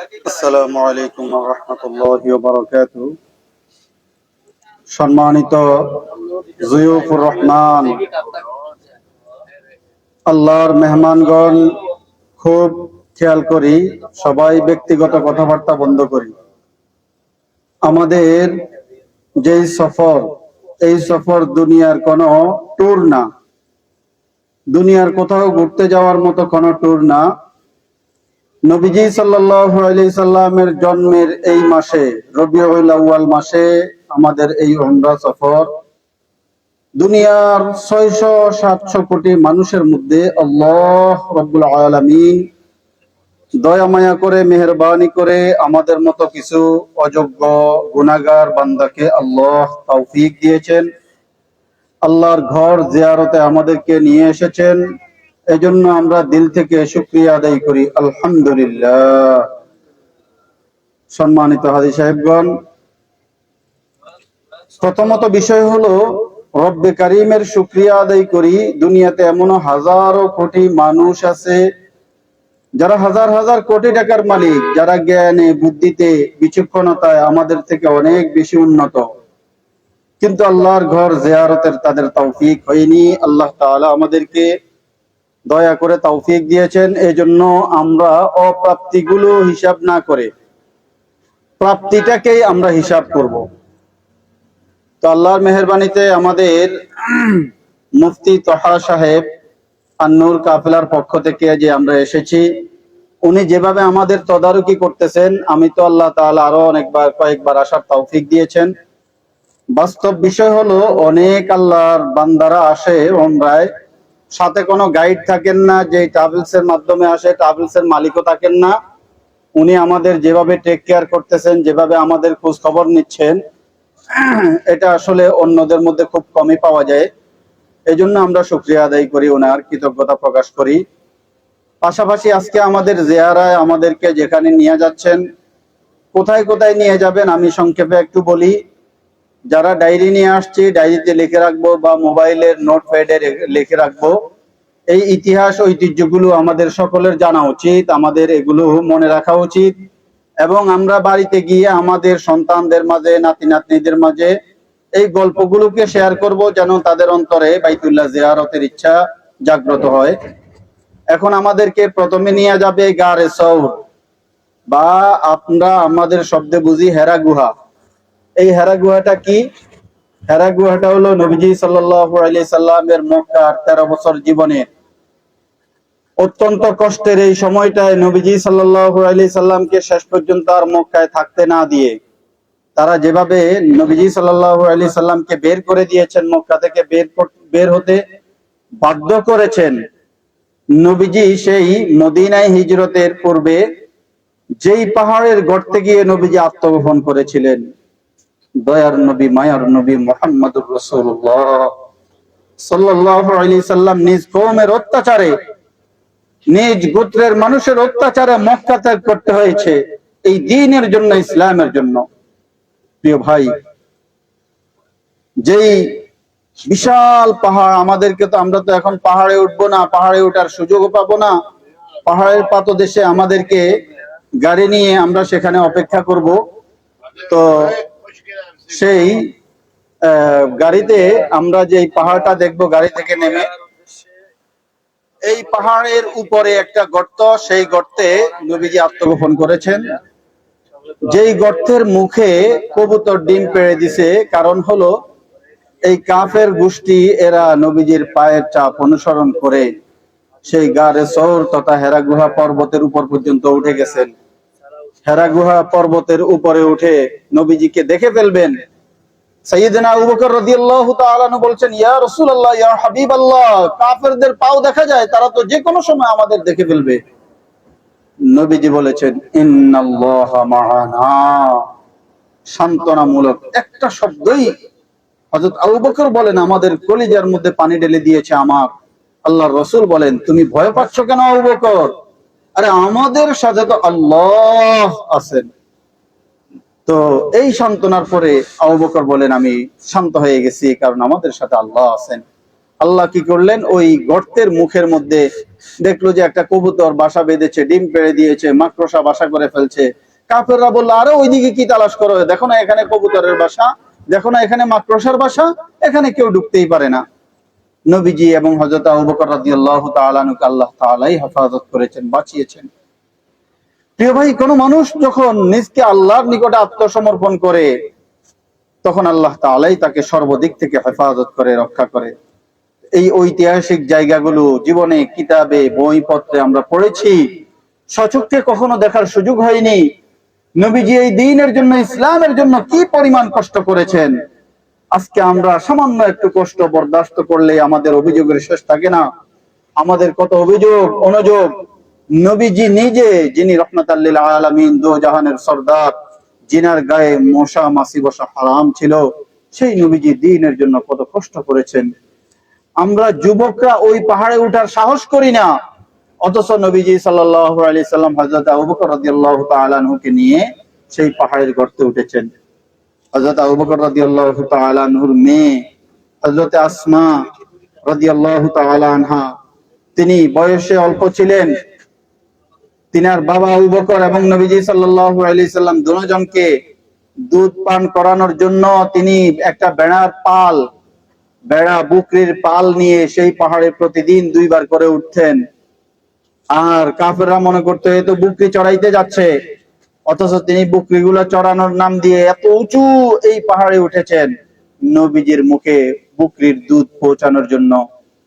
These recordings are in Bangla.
আসসালামু আলাইকুম রহমতুল্লাহ বারকাত সম্মানিত জুয়ুফুর রহমান, আল্লাহর মেহমানগণ, খুব খেয়াল করি, সবাই ব্যক্তিগত কথাবার্তা বন্ধ করি। আমাদের যেই সফর, এই সফর দুনিয়ার কোনো ট্যুর না। দুনিয়ার কোথাও ঘুরতে যাওয়ার মতো কোনো ট্যুর না। নবীজি আলাইহি সাল্লামের জন্মের এই মাসে, রবিউল মাসে আমাদের এই উমরা সফর। দুনিয়ার ছয়শো সাতশো কোটি মানুষের মধ্যে আল্লাহ রব্বুল দয়া মায়া করে, মেহরবানি করে আমাদের মতো কিছু অযোগ্য গুনাগার বান্দাকে আল্লাহ তৌফিক দিয়েছেন। আল্লাহর ঘর জিয়ারতে আমাদেরকে নিয়ে এসেছেন। এজন্য আমরা দিল থেকে শুক্রিয়া আদায় করি। আলহামদুলিল্লাহ। সম্মানিত হাজি সাহেবগণ, প্রথমত বিষয় হলো, রব্বে কারিমের শুক্রিয়া আদায় করি। দুনিয়াতে এমন হাজারো কোটি মানুষ আছে, যারা হাজার হাজার কোটি টাকার মালিক, যারা জ্ঞানে, বুদ্ধিতে, বিচক্ষণতায় আমাদের থেকে অনেক বেশি উন্নত। কিন্তু আল্লাহর ঘর জিয়ারতের তাদের তৌফিক হয়নি। আল্লাহ তাআলা আমাদেরকে দয়া করে তৌফিক দিয়েছেন এই জন্য আমরা অপ্রাপ্তিগুলো হিসাব না করে প্রাপ্তিটাকেই আমরা হিসাব করব। তো আল্লাহর মেহরবানিতে আমাদের মুফতি তহা সাহেব আন্নুর কাফেলার পক্ষ থেকে যে আমরা এসেছি, উনি যেভাবে আমাদের তদারকি করতেছেন, আমি তো আল্লাহ তাআলা আরও অনেকবার, কয়েকবার আসার তৌফিক দিয়েছেন। বাস্তব বিষয় হলো, অনেক আল্লাহর বান্দারা আসে ওমরায় সাথে কোনো গাইড থাকেন না যে ট্রাভেলস এর মাধ্যমে আসে ট্রাভেলস এর মালিকও থাকেন না। উনি আমাদের যেভাবে টেক কেয়ার করতেছেন, যেভাবে আমাদের খোঁজ খবর নিচ্ছেন, এটা আসলে অন্যদের মধ্যে খুব কমই পাওয়া যায়। এই জন্য আমরা শুক্রিয়া আদায় করি ওনার কৃতজ্ঞতা প্রকাশ করি। পাশাপাশি আজকে আমাদের জেয়ারায় আমাদেরকে যেখানে নিয়ে যাচ্ছেন, কোথায় কোথায় নিয়ে যাবেন আমি সংক্ষেপে একটু বলি। যারা ডায়েরি নিয়ে আসছি, ডায়েরিতে লিখে রাখব বা মোবাইলের নোট প্যাডে লিখে রাখব, এই ইতিহাস, ঐতিহ্যগুলো আমাদের সকলের জানা উচিত, আমাদের এগুলো মনে রাখা উচিত এবং আমরা বাড়িতে গিয়ে আমাদের সন্তানদের মাঝে নাতি নাতনিদের মাঝে এই গল্পগুলোকে শেয়ার করব যেন তাদের অন্তরে বাইতুল্লাহ জিয়ারতের ইচ্ছা জাগ্রত হয়। এখন আমাদেরকে প্রথমে নিয়ে যাবে গারে সৌর বা আমরা আমাদের শব্দে বুঝি হেরা গুহা এই হেরা গুহাটা কি? হেরা গুহাটা হলো নবীজি আলাইহি সাল্লামের তেরো বছর জীবনের অত্যন্ত কষ্টের এই সময়টায় নবীজি আলাইহি সাল্লামকে শেষ পর্যন্ত আর মক্কায় থাকতে না দিয়ে তারা যেভাবে নবীজি আলাইহি সাল্লামকে বের করে দিয়েছেন, মক্কা থেকে বের বের হতে বাধ্য করেছেন, নবীজি সেই মদিনায় হিজরতের পূর্বে যেই পাহাড়ের গর্তে গিয়ে নবীজি আত্মগোপন করেছিলেন। দয়ার নবী, মায়ার নবী মোহাম্মদুর রসুল্লাহ সাল্লাম নিজ কওমের অত্যাচারে, নিজ গোত্রের মানুষের অত্যাচারে করতে হয়েছে এই দিনের জন্য, ইসলামের জন্য। প্রিয় ভাই, যেই বিশাল পাহাড়, আমাদেরকে তো আমরা তো এখন পাহাড়ে উঠবো না, পাহাড়ে ওঠার সুযোগও পাবো না। পাহাড়ের পাতদেশে আমাদেরকে গাড়ি নিয়ে আমরা সেখানে অপেক্ষা করব। তো সেই গাড়িতে আমরা যে পাহাড়টা দেখব, গাড়ি থেকে নেমে, এই পাহাড়ের উপরে একটা গর্ত, সেই গর্তে নবীজি আত্মগোপন করেছেন। যেই গর্তের মুখে কবুতর ডিম পেড়ে দিছে, কারণ হলো এই কাফের গোষ্ঠী, এরা নবীজির পায়ের চাপ অনুসরণ করে, সেই গারে সৌর তথা হেরা গুহা পর্বতের উপর পর্যন্ত উঠে গেছেন। হেরা গুহা পর্বতের উপরে উঠে নবীজিকে দেখে ফেলবেন। সাইয়েদনা রাদিয়াল্লাহু তাআলা বলছেন, ইয়া রাসূলুল্লাহ, ইয়া হাবিবাল্লাহ, কাফেরদের পাও দেখা যায়, তারা তো যে কোনো সময় আমাদের দেখে ফেলবে। নবীজি বলেছেন, ইন্নাল্লাহা সান্ত্বনামূলক একটা শব্দই হযরত আবু বকর বলেন, আমাদের কলিজার মধ্যে পানি ঢেলে দিয়েছে আমার। আল্লাহর রসুল বলেন, তুমি ভয় পাচ্ছ কেন আবু বকর? আরে আমাদের সাথে তো আল্লাহ আছেন। তো এই সান্ত্বনার পরে আবু বলেন, আমি শান্ত হয়ে গেছি কারণ আমাদের সাথে আল্লাহ আছেন। আল্লাহ কি করলেন? ওই গর্তের মুখের মধ্যে দেখল যে একটা কবুতর বাসা বেঁধেছে, ডিম পেড়ে দিয়েছে, মাকড়সা বাসা করে ফেলছে। কাফেররা বলল, আরে ওইদিকে কি তালাশ করো? দেখো না এখানে কবুতরের বাসা, দেখো না এখানে মাকড়সার বাসা, এখানে কেউ ঢুকতেই পারে না। নবীজি এবং হজরত আবু বকর রাদিয়াল্লাহু তাআলা আনহুকে আল্লাহ তাআলাই হেফাজত করেছেন, বাঁচিয়েছেন। প্রিয় ভাই, কোন মানুষ যখন নিজকে আল্লাহর নিকটে আত্মসমর্পণ করে, তখন আল্লাহ তাআলাই তাকে সর্বদিক থেকে হেফাজত করে, রক্ষা করে। এই ঐতিহাসিক জায়গাগুলো, জীবনে কিতাবে, বইপত্রে আমরা পড়েছি, সচক্ষে কখনো দেখার সুযোগ হয়নি। নবীজি এই দিনের জন্য, ইসলামের জন্য কি পরিমাণ কষ্ট করেছেন? আজকে আমরা সামান্য একটু কষ্ট বরদাস্ত করলে আমাদের অভিযোগের শেষ থাকে না। আমাদের কত অভিযোগ, অনুযোগ? নবীজি নিজে, যিনি রহমতাল্লিল আলামিন দো জাহানের সর্দার, জিনার গায়ে মশা মাসি বসা হারাম ছিল, সেই নবীজি দিনের জন্য কত কষ্ট করেছেন। আমরা যুবকরা ওই পাহাড়ে উঠার সাহস করি না। অথচ নবীজি সাল্লাল্লাহু আলি সাল্লাম হযরত আবু বকর আনহুকে নিয়ে সেই পাহাড়ের গর্তে উঠেছেন। হযরত আবু বকর রাদিয়াল্লাহু তাআলা আনহুর মেয়ে, হযরত আসমা রাদিয়াল্লাহু তাআলা আনহা, তিনি বয়সে অল্প ছিলেন। তিনার বাবা আবু বকর এবং নবীজি সাল্লাল্লাহু আলাইহি সাল্লাম দুজনকে দুধ পান করানোর জন্য তিনি একটা বেড়ার পাল, বেড়া বুকরির পাল নিয়ে সেই পাহাড়ে প্রতিদিন দুইবার করে উঠতেন। আর কাফেররা মনে করতো, এ তো বুকরি চড়াইতে যাচ্ছে। অথচ তিনি বুকরিগুলো চড়ানোর নাম দিয়ে এত উঁচু এই পাহাড়ে উঠেছেন। নবীজির মুখে বুকরির দুধ পৌঁছানোর জন্য,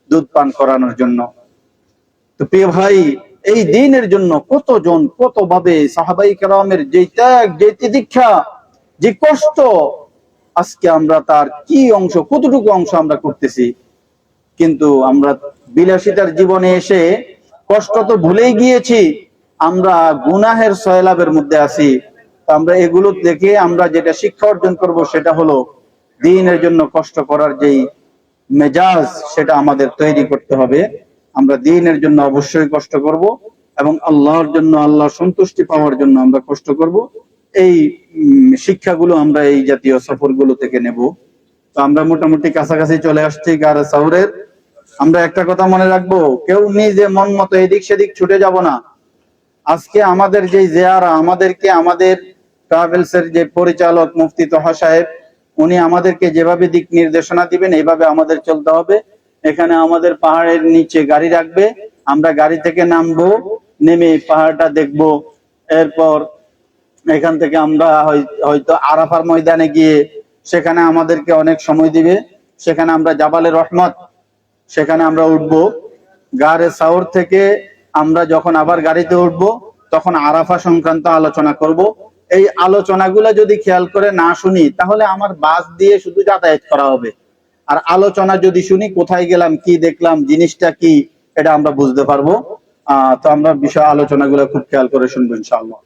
দুধ পান করানোর জন্য। তো প্রিয় ভাই, এই দিনের জন্য কতজন কত ভাবে সাহাবাই কেরামের যে ত্যাগ যে তিদীক্ষা যে কষ্ট, আজকে আমরা তার কি অংশ, কতটুকু অংশ আমরা করতেছি। কিন্তু আমরা বিলাসিতার জীবনে এসে কষ্ট তো ভুলেই গিয়েছি। আমরা গুনাহের সয়লাভের মধ্যে আছি আমরা এগুলো দেখে আমরা যেটা শিক্ষা অর্জন করব সেটা হলো দিনের জন্য কষ্ট করার যেই মেজাজ, সেটা আমাদের তৈরি করতে হবে। আমরা দিনের জন্য অবশ্যই কষ্ট করব এবং আল্লাহর জন্য, আল্লাহর সন্তুষ্টি পাওয়ার জন্য আমরা কষ্ট করব। এই শিক্ষাগুলো আমরা এই জাতীয় সফরগুলো থেকে নেব। তো আমরা মোটামুটি কাছাকাছি চলে আসছি গারে সাউরের। আমরা একটা কথা মনে রাখব, কেউ নিজে মন মতো এদিক সেদিক ছুটে যাব না। আজকে আমাদের যে জেয়ারা, আমাদেরকে আমাদের ট্রাভেলস এর যে পরিচালক মুফতি তোহা সাহেব, উনি আমাদেরকে যেভাবে দিক নির্দেশনা দিবেন এইভাবে আমাদের চলতে হবে। এখানে আমাদের পাহাড়ের নিচে গাড়ি রাখবে। আমরা গাড়ি থেকে নামবো, নেমে পাহাড়টা দেখব। এরপর এখান থেকে আমরা হয়- হয়তো আরাফার ময়দানে গিয়ে সেখানে আমাদেরকে অনেক সময় দিবে। সেখানে আমরা জাবালে রহমত, সেখানে আমরা উঠবো। গাড়ে সাউর থেকে আমরা যখন আবার গাড়িতে উঠব, তখন আরাফা সংক্রান্ত আলোচনা করব। এই আলোচনাগুলো যদি খেয়াল করে না শুনি, তাহলে আমার বাস দিয়ে শুধু যাতায়াত করা হবে। আর আলোচনা যদি শুনি, কোথায় গেলাম, কি দেখলাম, জিনিসটা কি, এটা আমরা বুঝতে পারব। আহ, তো আমরা বিষয় আলোচনাগুলো খুব খেয়াল করে শুনব, ইনশাআল্লাহ।